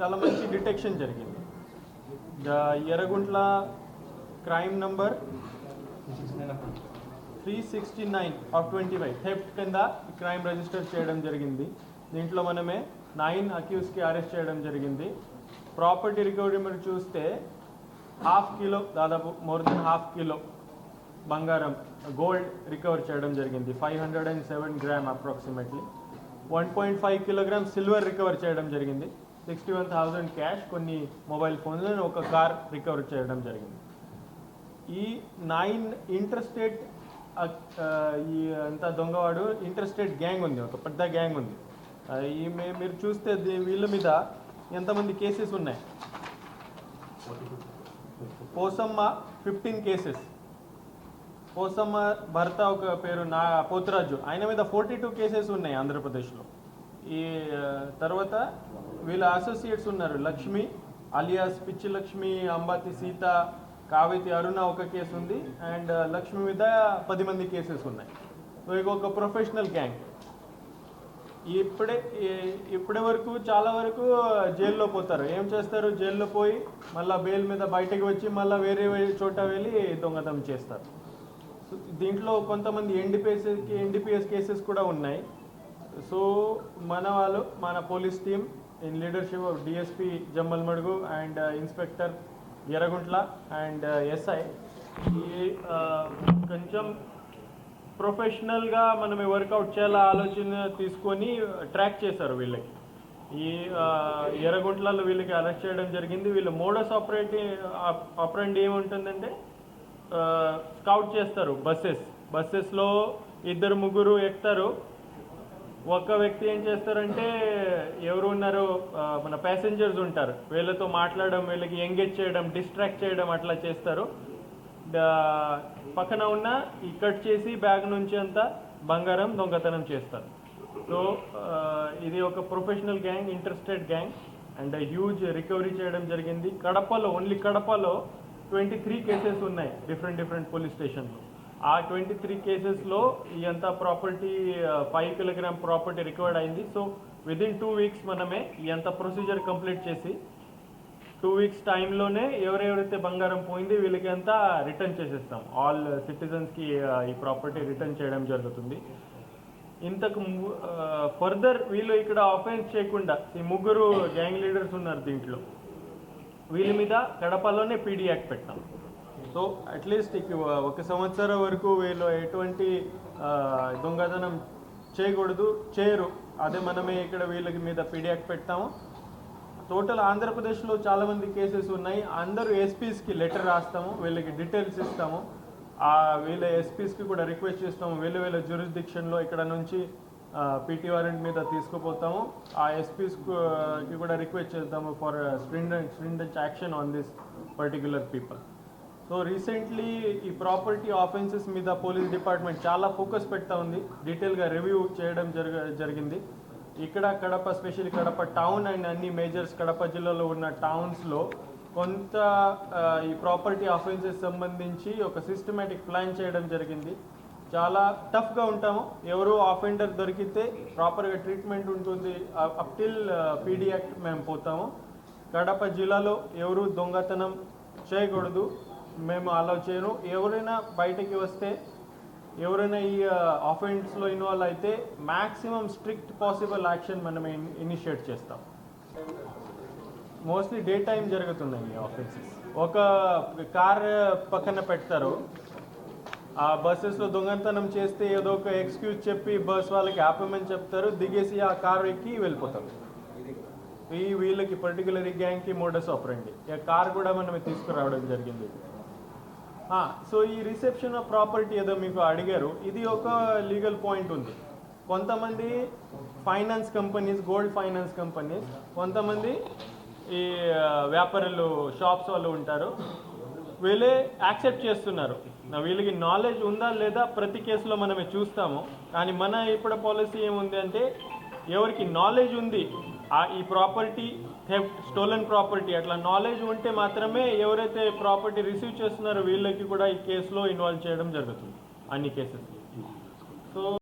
చాలా మంచి డిటెక్షన్ జరిగింది. Yerraguntla crime number three sixty nine of twenty five theft కింద క్రైమ్ రిజిస్టర్ చేయడం జరిగింది. దీంట్లో మనమే నైన్ అక్యూస్కి అరెస్ట్ చేయడం జరిగింది. ప్రాపర్టీ రికవరీ మీరు చూస్తే హాఫ్ కిలో దాదాపు మోర్ దెన్ హాఫ్ కిలో బంగారం గోల్డ్ రికవర్ చేయడం జరిగింది. Five hundred and seven gram approximately one point five kilogram silver recover చేయడం జరిగింది. సిక్స్టీ వన్ థౌజండ్ క్యాష్ కొన్ని మొబైల్ ఫోన్లను ఒక కార్ రికవర్ చేయడం జరిగింది. ఈ నైన్ ఇంటర్స్టేట్ ఈ అంత దొంగవాడు ఇంటర్స్టేట్ గ్యాంగ్ ఉంది ఒక పెద్ద గ్యాంగ్ ఉంది. ఈ మే- మీరు చూస్తే వీళ్ళ మీద ఎంతమంది కేసెస్ ఉన్నాయి? పోసమ్మ ఫిఫ్టీన్ కేసెస్ పోసమ్మ భర్త ఒక పేరు నా పోతురాజు ఆయన మీద ఫోర్టీ టూ కేసెస్ ఉన్నాయి ఆంధ్రప్రదేశ్లో. ఈ తర్వాత వీళ్ళ అసోసియేట్స్ ఉన్నారు. లక్ష్మి అలియాస్ పిచ్చి లక్ష్మి అంబాతి సీత కావేతి అరుణ ఒక కేసు ఉంది. అండ్ uh, లక్ష్మి మీద పది మంది కేసెస్ ఉన్నాయి. సో ఇక ఒక ప్రొఫెషనల్ గ్యాంగ్ ఇప్పుడే ఇప్పటి వరకు చాలా వరకు uh, జైల్లో పోతారు. ఏం చేస్తారు? జైల్లో పోయి మళ్ళీ బెయిల్ మీద బయటకు వచ్చి మళ్ళీ వేరే చోట వెళ్ళి దొంగతనం చేస్తారు. సో దీంట్లో కొంతమంది ఎన్డీపీఎస్కి ఎన్డీపీఎస్ కేసెస్ కూడా ఉన్నాయి. సో మన వాళ్ళు మన police in leadership of DSP Jammalamadugu and inspector Yerraguntla and SI ఈ uh, కొంచెం ప్రొఫెషనల్గా మనం వర్కౌట్ చేయాల ఆలోచన తీసుకొని uh, ట్రాక్ చేశారు వీళ్ళకి. ఈ uh, ఎర్రగుంట్లలో వీళ్ళకి అరెస్ట్ చేయడం జరిగింది. వీళ్ళు మోడస్ ఆపరేటింగ్ ఆపరేంట్ ఏముంటుందంటే స్కౌట్ చేస్తారు బస్సెస్. బస్సెస్లో ఇద్దరు ముగ్గురు ఎక్కుతారు. ఒక వ్యక్తి ఏం చేస్తారంటే ఎవరు ఉన్నారో మన ప్యాసింజర్స్ ఉంటారు. వీళ్ళతో మాట్లాడడం వీళ్ళకి ఎంగేజ్ చేయడం డిస్ట్రాక్ట్ చేయడం అట్లా చేస్తారు. పక్కన ఉన్న ఈ కట్ చేసి బ్యాగ్ నుంచి అంతా బంగారం దొంగతనం చేస్తారు. సో ఇది ఒక professional gang interested gang and huge recovery చేయడం జరిగింది. కడపలో ఓన్లీ కడపలో ట్వంటీ త్రీ కేసెస్ ఉన్నాయి డిఫరెంట్ డిఫరెంట్ పోలీస్ స్టేషన్లో ఆ ట్వంటీ త్రీ కేసెస్లో ఈ అంతా property five kilogram property recovered అయింది. సో విదిన్ టూ వీక్స్ మనమే ఈ అంత ప్రొసీజర్ కంప్లీట్ చేసి టూ వీక్స్ టైంలోనే ఎవరెవరైతే బంగారం పోయింది వీళ్ళకి అంతా రిటర్న్ చేసేస్తాం ఆల్ సిటిజన్స్కి ఈ ప్రాపర్టీ రిటర్న్ చేయడం జరుగుతుంది. ఇంతకు ఫర్దర్ వీళ్ళు ఇక్కడ ఆఫెన్స్ చేయకుండా ఈ ముగ్గురు గ్యాంగ్ లీడర్స్ ఉన్నారు దీంట్లో. వీళ్ళ మీద కడపలోనే పీడీ యాక్ట్ పెట్టాం. సో అట్లీస్ట్ ఒక సంవత్సరం వరకు వీళ్ళు ఎటువంటి దొంగతనం చేయకూడదు చేయరు. అదే మనమే ఇక్కడ వీళ్ళకి మీద పీడియాక్ పెడతాము. టోటల్ ఆంధ్రప్రదేశ్లో చాలామంది కేసెస్ ఉన్నాయి. అందరూ ఎస్పీస్కి లెటర్ రాస్తాము వీళ్ళకి డీటెయిల్స్ ఇస్తాము. ఆ వీళ్ళ ఎస్పీస్కి కూడా రిక్వెస్ట్ చేస్తాము వీళ్ళ వీళ్ళ జ్యూరిస్డిక్షన్లో ఇక్కడ నుంచి పీటీ వారెంట్ మీద తీసుకుపోతాము. ఆ ఎస్పీస్కి కూడా రిక్వెస్ట్ చేస్తాము for stringent stringent action on this particular people so recently ఈ ప్రాపర్టీ ఆఫెన్సెస్ మీద పోలీస్ డిపార్ట్మెంట్ చాలా ఫోకస్ పెడతా ఉంది. డీటెయిల్గా రివ్యూ చేయడం జరగ జరిగింది. ఇక్కడ Kadapa special Kadapa town and అన్ని మేజర్స్ కడప జిల్లాలో ఉన్న టౌన్స్లో కొంత ఈ ప్రాపర్టీ ఆఫెన్సెస్ సంబంధించి ఒక సిస్టమేటిక్ ప్లాన్ చేయడం జరిగింది. చాలా టఫ్గా ఉంటాము. ఎవరు ఆఫెండర్ దొరికితే ప్రాపర్గా ట్రీట్మెంట్ ఉంటుంది. అప్ టిల్ పీడీ యాక్ట్ మేము పోతాము. కడప జిల్లాలో ఎవరు దొంగతనం చేయకూడదు. మేము అలౌ చేయరు ఎవరైనా బయటకి వస్తే ఎవరైనా ఈ ఆఫెన్స్లో ఇన్వాల్వ్ అయితే మ్యాక్సిమం స్ట్రిక్ట్ పాసిబుల్ యాక్షన్ మనం ఇనిషియేట్ చేస్తాం. మోస్ట్లీ డే టైం జరుగుతున్నాయి ఈ ఆఫెన్సెస్ ఒక కార్ పక్కన పెడతారు. ఆ బస్సెస్లో దొంగతనం చేస్తే ఏదో ఒక ఎక్స్క్యూజ్ చెప్పి బస్ వాళ్ళకి ఆపమని చెప్తారు. దిగేసి ఆ కారు ఎక్కి వెళ్ళిపోతారు. ఈ వీళ్ళకి పర్టికులర్ ఈ గ్యాంగ్కి మోడస్ ఆపరండి ఈ కార్ కూడా మనం తీసుకురావడం జరిగింది. సో ఈ రిసెప్షన్ ఆఫ్ ప్రాపర్టీ ఏదో మీకు అడిగారు ఇది ఒక లీగల్ పాయింట్ ఉంది. కొంతమంది finance companies gold finance companies కొంతమంది ఈ వ్యాపారులు షాప్స్ వాళ్ళు ఉంటారు వీళ్ళే యాక్సెప్ట్ చేస్తున్నారు. వీళ్ళకి నాలెడ్జ్ ఉందా లేదా ప్రతి కేసులో మనమే చూస్తాము. కానీ మన ఇప్పుడు పాలసీ ఏముంది అంటే ఎవరికి నాలెడ్జ్ ఉంది ఆ ఈ ప్రాపర్టీ థెఫ్ట్ స్టోలన్ ప్రాపర్టీ అట్లా నాలెడ్జ్ ఉంటే మాత్రమే ఎవరైతే ప్రాపర్టీ రిసీవ్ చేస్తున్నారో వీళ్ళకి కూడా ఈ కేసులో ఇన్వాల్వ్ చేయడం జరుగుతుంది. అన్ని కేసెస్ సో